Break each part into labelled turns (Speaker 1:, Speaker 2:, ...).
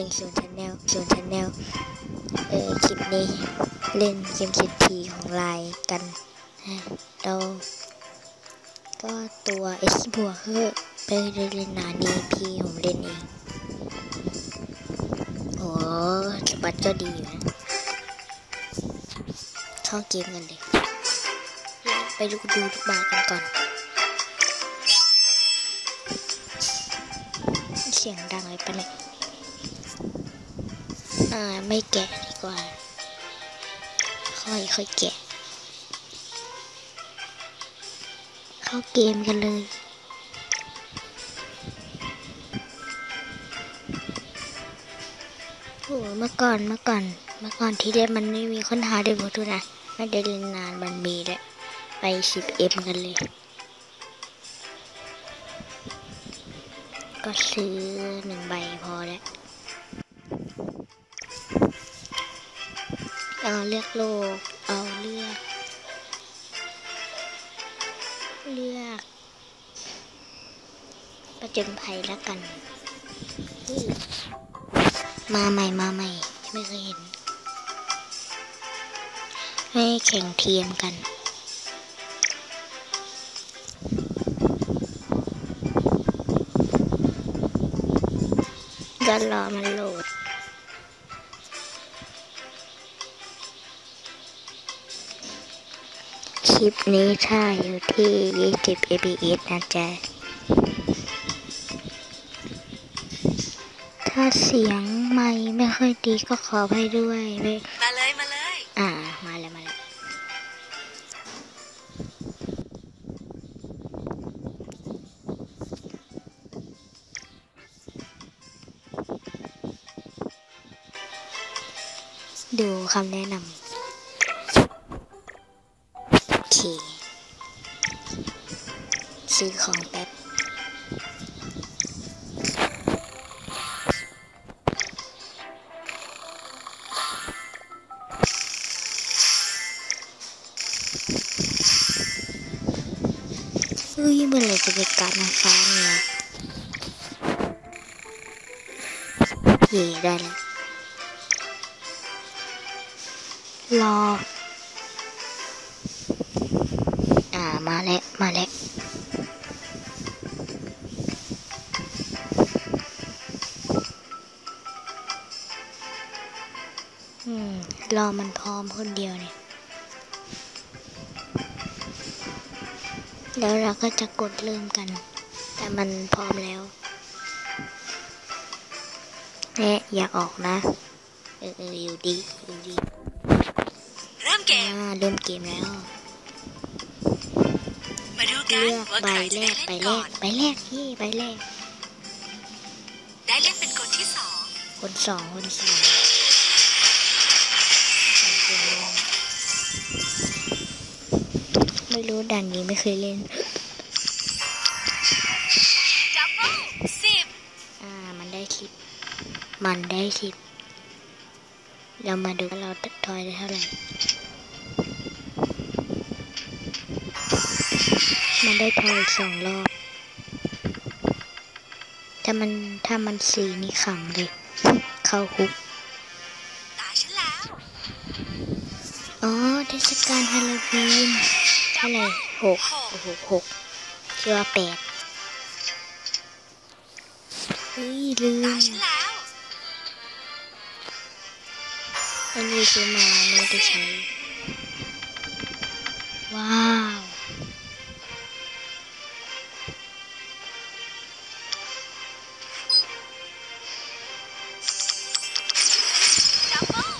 Speaker 1: เป็นส่วนชแนลส่วนชแนลเออคลิปนี้เล่นเกมสิบทีของไลน์กันเราก็ตัวเอสบวกคือไปเล่นนานีพี่ผมเล่นเองโอ้สบัดก็ดีนะเข้าเกมกันเลยไปดูดูทุกบาทกันก่อน เสียงดังเลยปะเนี่ย อ่าไม่แกะดีกว่า ค่อยค่อยแกะ เข้าเกมกันเลยโอ้เมื่อก่อนเมื่อก่อน เมื่อก่อนที่เล่นมันไม่มีค้นหาด้วยบทูนะไม่ได้เล่นนานมันมีแล้วไปสิบเอ็มกันเลยก็ซื้อหนึ่งใบพอแล้ว เอาเลือกโลก เอาเลือก เลือกประจนภัยแล้วกัน มาใหม่มาใหม่ ไม่เคยเห็น ให้แข่งเทียมกันก็รอมันโหลด ลิปนี้ถ้าอยู่ที่ 20 fps นะจ๊ะ ถ้าเสียงไม่ไม่ค่อยดีก็ขอให้ด้วยไม่
Speaker 2: มาเลยมาเลย
Speaker 1: อ่า มาแล้วมาแล้วดูคำแนะนำ ซื้อของแป๊บเฮ้ยเมื่อไรจะไปการน้ำฟ้าเนี่ยเย่ได้แล้วรออ่ามาแล้ว มาแล้ว อมันพร้อมคนเดียวเนี่ย แล้วเราก็จะกดเริ่มกัน แต่มันพร้อมแล้วแม่อย่าออกนะ เออเอออยู่ดีอยู่ดี
Speaker 2: เริ่มเก
Speaker 1: อ่ามเริ่มเกมแล้ว
Speaker 2: มาดูกัน
Speaker 1: เลือก
Speaker 2: ว่า
Speaker 1: ใบ
Speaker 2: ใคร
Speaker 1: แร
Speaker 2: จะได้
Speaker 1: กใบ
Speaker 2: เล่น
Speaker 1: แร
Speaker 2: ก่อกน
Speaker 1: ใบแรกพี่ใบแรก
Speaker 2: ได้เล่นเป็นคนที่สอง
Speaker 1: คนสองคนสาม ไม่รู้ด่านนี้ไม่เคยเล่น
Speaker 2: ดับเบิลสิบ
Speaker 1: อ่า มันได้สิบมันได้สิบเรามาดูว่าเราทอยได้เท่าไหร่ มันได้ทอยสองรอบ ถ้ามันถ้ามันสี่นี่ขำเลย เข้าคุก
Speaker 2: ตาฉันแล้ว
Speaker 1: อ๋อเทศกาลฮาโลวีนเท่าไหร่หกโอ้โหหกเชื่อแปดเฮ้ยลื
Speaker 2: ม
Speaker 1: อันนี้ซื้อมาไม่ได้ใช้ ว้าว
Speaker 2: เบิล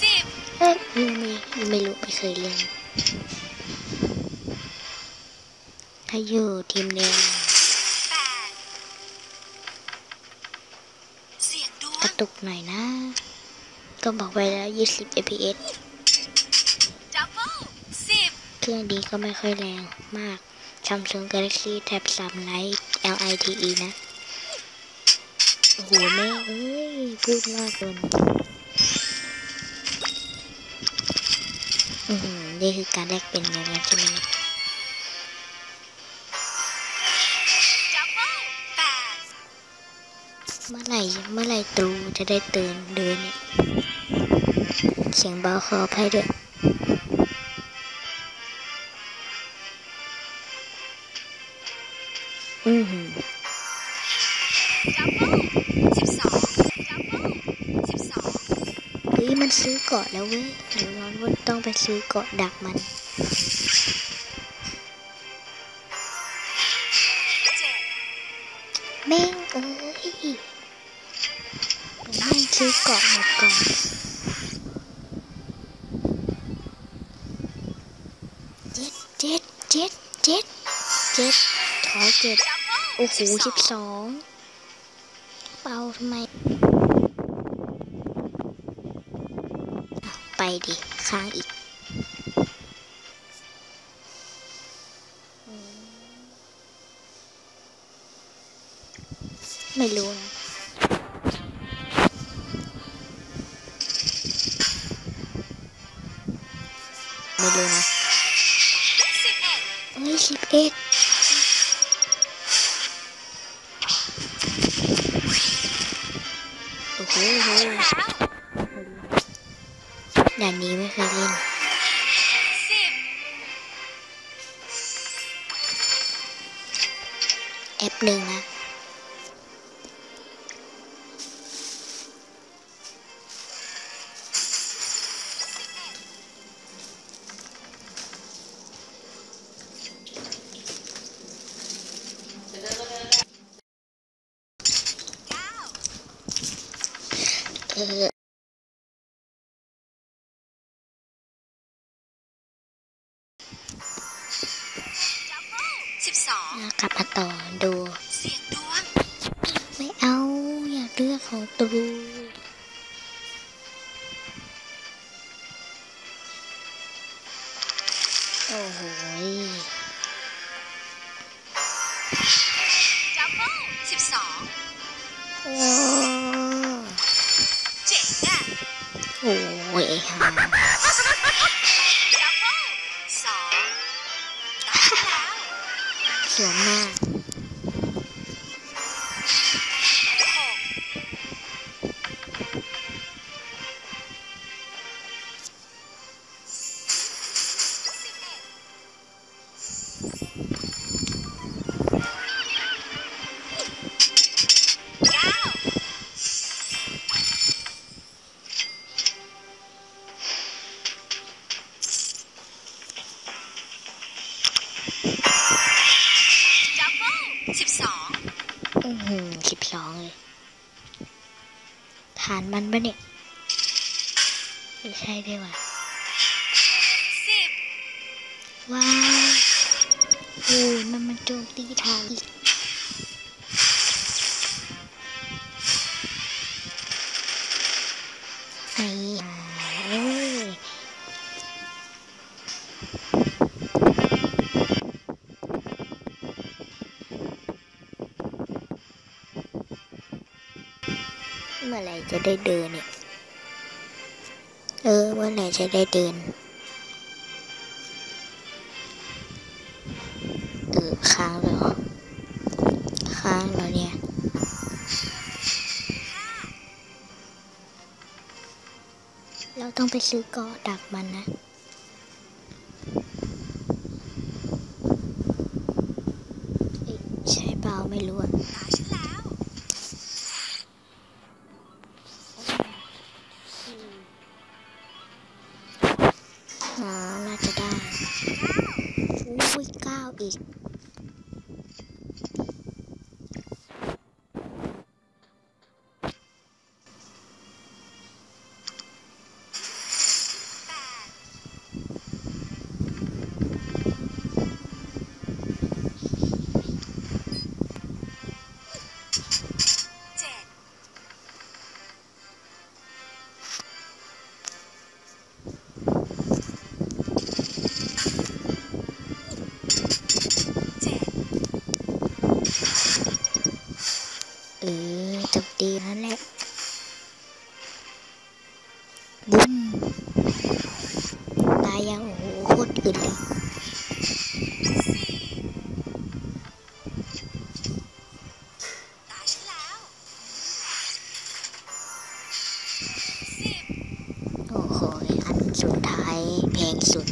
Speaker 2: สิบ
Speaker 1: เอ๊ะไม่ไม่รู้ไม่เคยเล่น ถ้าอยู่ทีมแดง
Speaker 2: แปดเสียงดว
Speaker 1: กระ
Speaker 2: ง
Speaker 1: ตุกหน่อยนะ ก็บอกไปแล้ว 20 fps
Speaker 2: ดับเบิลสิบ
Speaker 1: เครื่องดีก็ไม่ค่อยแรงมาก Samsung Galaxy Tab 3 Lite LITE นะ โอ้โหแม่ เอ้ย พูดมากเกินอือหือนี่คือการแลกเป็นอย่างนั้นใช่ไหมเนี่ย
Speaker 2: เมื่
Speaker 1: อไหร่เมื่อไหร่ตรูจะได้ตื่นเดินเนี่ยเสียงเบาขออภัยด้วยอือหือ
Speaker 2: ดับเบิลสิบสองดับเบิลสิบสอง
Speaker 1: เฮ้ยมันซื้อเกาะแล้วเว้ยเดี๋ยวร้อนว่าต้องไปซื้อเกาะดักมัน ซื้อเกาะหมดก่อนเจ็ดเจ็ดเจ็ดเจ็ดเจ็ดขอเจ็ดโอ้โหสิบสองเป่าทำไม ไปดิค้างอีกไม่รู้นะ ไม่รู้นะ
Speaker 2: สิบเอ็ด
Speaker 1: เฮ้ยสิบเอ็ดโอ้โหโอ้โห
Speaker 2: แล้ว
Speaker 1: ด่านนี้ไม่เคยเล่น
Speaker 2: สิบ
Speaker 1: แอปหนึ่งนะ
Speaker 2: เอ
Speaker 1: อ
Speaker 2: ดับเบิลสิบสอง
Speaker 1: กลับมาต่อดู
Speaker 2: เสียงดวง
Speaker 1: ไม่เอาอยากเลือกของตรูโอ้โห
Speaker 2: อื
Speaker 1: อหื
Speaker 2: อสิบสอง
Speaker 1: เลย ฐานมันปะเนี่ยไม่ใช่ด้วยว่ะ
Speaker 2: สิบ
Speaker 1: ว้าวโอ้ยมันมันโจมตีทางอีกไอ้ห่าเอ้ย อไหร่จะได้เดินเนี่ย เออ เมื่อไหร่จะได้เดิน เออ ค้างเลยเหรอ ค้างแล้วเนี่ยเราต้องไปซื้อกอดักมันนะ
Speaker 2: แพ
Speaker 1: งสุด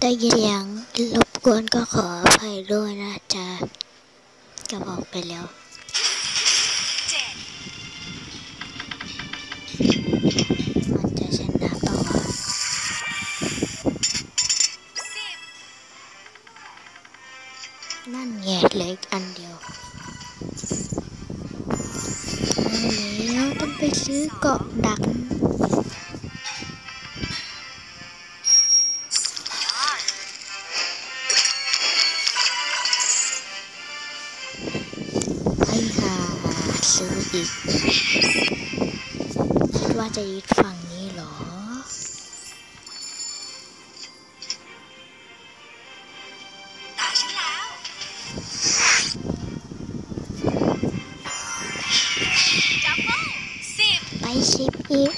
Speaker 1: ได้ยินเสียงรบกวนก็ขออภัยด้วยนะจ๊ะก็บอกไปแล้วมันจะชนะเปล่าวะนั่นไงเหล็กอันเดียว ไปซื้อเกาะดักให้หาซื้ออีก คิดว่าจะยึดฝั่งนี้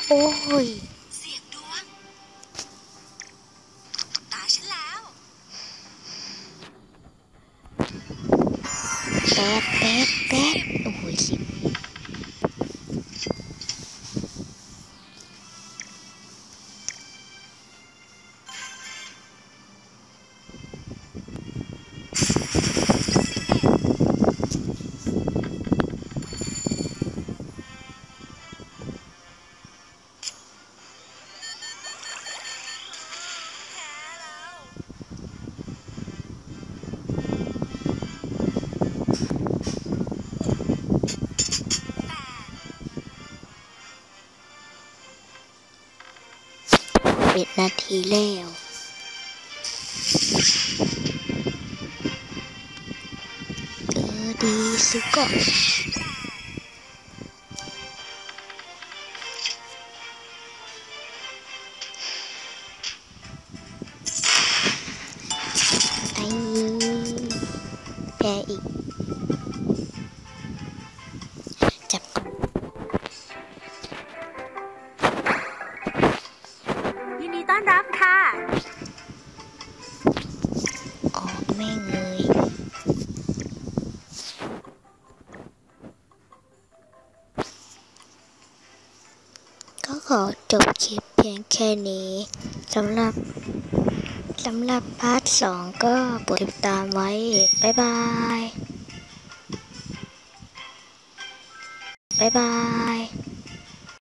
Speaker 1: โอ้ย
Speaker 2: เสียงดวง ตาฉันแล้ว
Speaker 1: แปดแปดแปดโอ้โหสิ อีแล้วเออดีสุก็ไแม่งเลยก็ขอจบคลิปเพียงแค่นี้สำหรับสำหรับพาร์ทสองก็โปรดติดตามไว้ บ๊ายบาย บ๊ายบาย